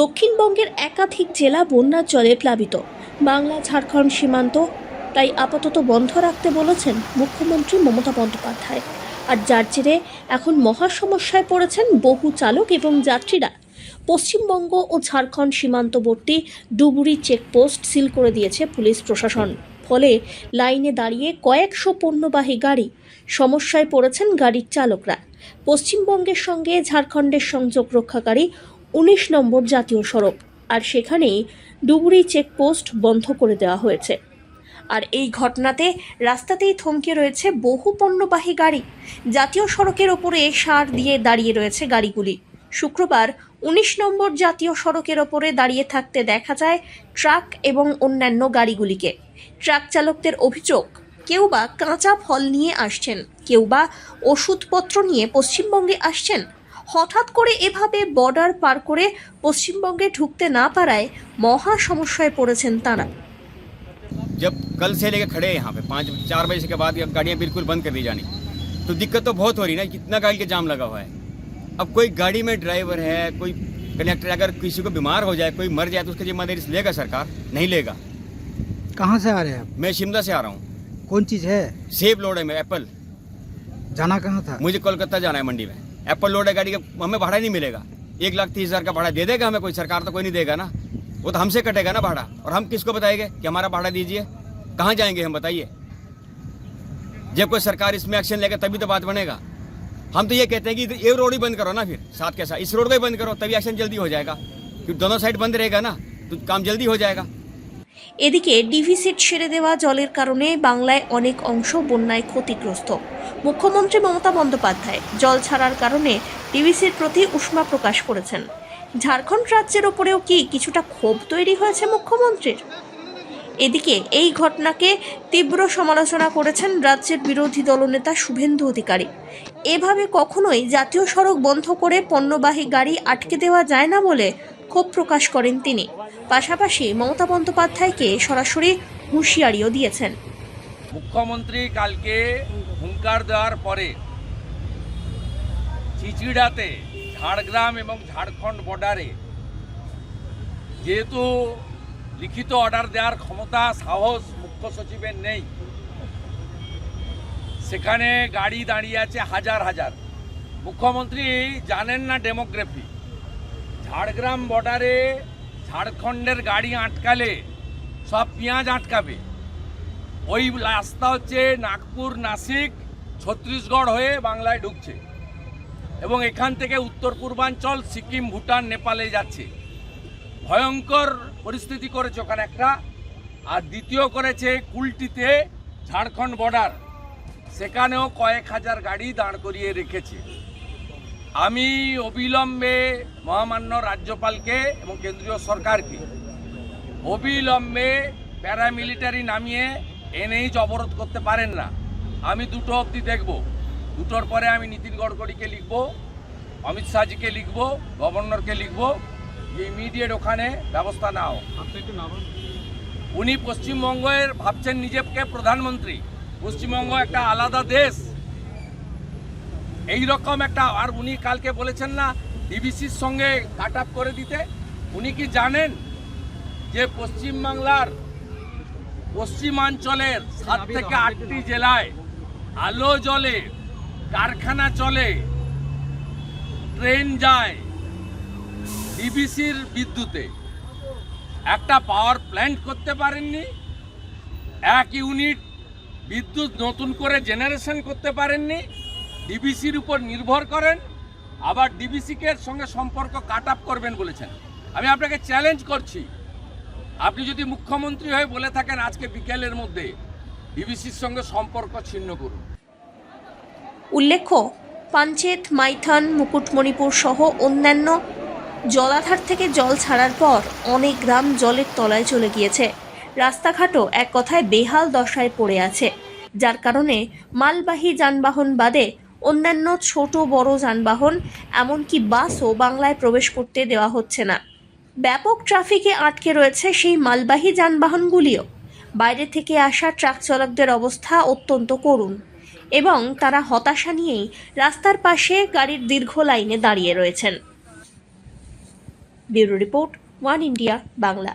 দক্ষিণবঙ্গের একাধিক জেলা বন্যার জলে প্লাবিত। বাংলা, ঝাড়খণ্ড সীমান্ত, তাই আপাতত বন্ধ রাখতে বলেছেন মুখ্যমন্ত্রী মমতা বন্দ্যোপাধ্যায়। আর যার জেরে এখন মহা সমস্যায় পড়েছেন বহু চালক এবং যাত্রীরা। পশ্চিমবঙ্গ ও ঝাড়খণ্ড সীমান্তবর্তী ডুবুরি চেকপোস্ট সিল করে দিয়েছে পুলিশ প্রশাসন। ফলে লাইনে দাঁড়িয়ে কয়েকশো পণ্যবাহী গাড়ি সমস্যায় পড়েছেন গাড়ির চালকরা। পশ্চিমবঙ্গের সঙ্গে ঝাড়খণ্ডের সংযোগ রক্ষাকারী উনিশ নম্বর জাতীয় সড়ক, আর সেখানেই ডুবুরি চেকপোস্ট বন্ধ করে দেওয়া হয়েছে। আর এই ঘটনাতে রাস্তাতেই থমকে রয়েছে বহু পণ্যবাহী গাড়ি। জাতীয় সড়কের ওপরে সার দিয়ে দাঁড়িয়ে রয়েছে গাড়িগুলি। শুক্রবার উনিশ নম্বর জাতীয় সড়কের ওপরে দাঁড়িয়ে থাকতে দেখা যায় ট্রাক এবং অন্যান্য গাড়িগুলিকে। ট্রাক চালকদের অভিযোগ, কেউ বা কাঁচা ফল নিয়ে আসছেন, কেউ বা ওষুধপত্র নিয়ে পশ্চিমবঙ্গে আসছেন হঠাৎ করে এভাবে বর্ডার পার করে পশ্চিমবঙ্গে ঢুকতে না পারায় মহা সমস্যায় পড়েছেন তারা जब कल से लेके खड़े हैं यहाँ पे पाँच चार बजे के बाद ये गाड़ियाँ बिल्कुल बंद कर दी जानी तो दिक्कत तो बहुत हो रही ना कितना गाड़ी का जाम लगा हुआ है अब कोई गाड़ी में ड्राइवर है कोई कनेक्टर अगर किसी को बीमार हो जाए कोई मर जाए तो उसका जिम्मेदारी लेगा सरकार नहीं लेगा कहाँ से आ रहे हैं आप मैं शिमला से आ रहा हूँ कौन चीज़ है सेब लोड है मेरा एप्पल जाना कहाँ था मुझे कोलकाता जाना है मंडी में एप्पल लोड है गाड़ी का हमें भाड़ा नहीं मिलेगा। एक लाख तीस हज़ार का भाड़ा दे देगा हमें कोई, सरकार तो कोई नहीं देगा ना। वो तो हमसे कटेगा ना भाड़ा। और हम किसको बताएँगे कि हमारा भाड़ा दीजिए? कहाँ जाएँगे हम बताइए? जब कोई सरकार इसमें एक्शन लेगा, तभी तो बात बनेगा। हम तो ये कहते हैं कि ये रोड ही बंद करो ना फिर, साथ के साथ। इस रोड को ही बंद करो, तभी एक्शन जल्दी हो जाएगा। क्योंकि दोनों साइड बंद रहेगा ना तो काम जल्दी हो जाएगा। এদিকে ডিভিসিট সেরে দেওয়া জলের কারণে বাংলায় অনেক অংশ বন্যায় ক্ষতিগ্রস্ত। মুখ্যমন্ত্রী মমতা বন্দ্যোপাধ্যায় জল ছাড়ার কারণে ডিভিসির প্রতি উষ্মা প্রকাশ করেছেন। ঝাড়খণ্ড রাজ্যের ওপরেও কি কিছুটা ক্ষোভ তৈরি হয়েছে মুখ্যমন্ত্রীর? এদিকে এই ঘটনাকে তীব্র সমালোচনা করেছেন রাজ্যের বিরোধী দলনেতা শুভেন্দু অধিকারী। এভাবে কখনোই জাতীয় সড়ক বন্ধ করে পণ্যবাহী গাড়ি আটকে দেওয়া যায় না বলে ক্ষোভ প্রকাশ করেন তিনি। পাশাপাশি মমতা বন্দ্যোপাধ্যায়কে সরাসরি হুঁশিয়ারিও দিয়েছেন। মুখ্যমন্ত্রী কালকে হুঙ্কার দেওয়ার পরে চিচিড়াতে ঝাড়গ্রাম এবং ঝাড়খণ্ড বর্ডারে যেহেতু লিখিত অর্ডার দেওয়ার ক্ষমতা, সাহস মুখ্য সচিবের নেই, সেখানে গাড়ি দাঁড়িয়ে আছে হাজার হাজার। মুখ্যমন্ত্রী জানেন না ডেমোগ্রাফি। ঝাড়গ্রাম বর্ডারে ঝাড়খণ্ডের গাড়ি আটকালে সব পেঁয়াজ আটকাবে। ওই রাস্তা হচ্ছে নাগপুর, নাসিক, ছত্তিশগড় হয়ে বাংলায় ঢুকছে এবং এখান থেকে উত্তর পূর্বাঞ্চল, সিকিম, ভুটান, নেপালে যাচ্ছে। ভয়ঙ্কর পরিস্থিতি করেছে ওখানে একটা। আর দ্বিতীয় করেছে কুলটিতে ঝাড়খণ্ড বর্ডার সেখানেও কয়েক হাজার গাড়ি দাঁড় করিয়ে রেখেছে। আমি অবিলম্বে মহামান্য রাজ্যপালকে এবং কেন্দ্রীয় সরকারকে অবিলম্বে প্যারামিলিটারি নামিয়ে এনএইচ অবরোধ করতে পারেন না। আমি দুটো অবধি দেখব। দুটোর পরে আমি নীতিন গডকরিকে লিখব অমিত শাহজিকে লিখব গভর্নরকে লিখব। যে ইমিডিয়েট ওখানে ব্যবস্থা নাও উনি পশ্চিমবঙ্গের ভাবছেন নিজেকে প্রধানমন্ত্রী। পশ্চিমবঙ্গ একটা আলাদা দেশ। এই রকম একটা আর উনি কালকে বলেছেন না ডিবিসির সঙ্গে কাট আপ করে দিতে। উনি কি জানেন যে পশ্চিমবাংলার পশ্চিমাঞ্চলের সাত থেকে আটটি জেলায় আলো জ্বলে কারখানা চলে ট্রেন যায় ডিবিসির বিদ্যুতে। একটা পাওয়ার প্ল্যান্ট করতে পারেননি এক ইউনিট বিদ্যুৎ নতুন করে জেনারেশন করতে পারেননি ডিবিসির উপর নির্ভর করেন, আবার ডিবিসিকে সঙ্গে সম্পর্ক কাট আপ করবেন বলেছেন। আমি আপনাকে চ্যালেঞ্জ করছি। আপনি যদি মুখ্যমন্ত্রী হয়ে বলে থাকেন আজকে বিকেলের মধ্যে, ডিবিসির সঙ্গে সম্পর্ক ছিন্ন করুন। উল্লেখ্য পাঞ্চেত মাইথান, মুকুটমণিপুর সহ অন্যান্য জলাধার থেকে জল ছাড়ার পর অনেক গ্রাম জলের তলায় চলে গিয়েছে। রাস্তাঘাটও এক কথায় বেহাল দশায় পড়ে আছে। যার কারণে মালবাহী যানবাহন বাদে অন্যান্য ছোট বড় যানবাহন, এমনকি বাসও বাংলায় প্রবেশ করতে দেওয়া হচ্ছে না। ব্যাপক ট্রাফিকে আটকে রয়েছে সেই মালবাহী যানবাহনগুলিও। বাইরে থেকে আসা ট্রাক চালকদের অবস্থা অত্যন্ত করুণ এবং তারা হতাশা নিয়েই রাস্তার পাশে গাড়ির দীর্ঘ লাইনে দাঁড়িয়ে রয়েছেন। Bureau report, one India, Bangla.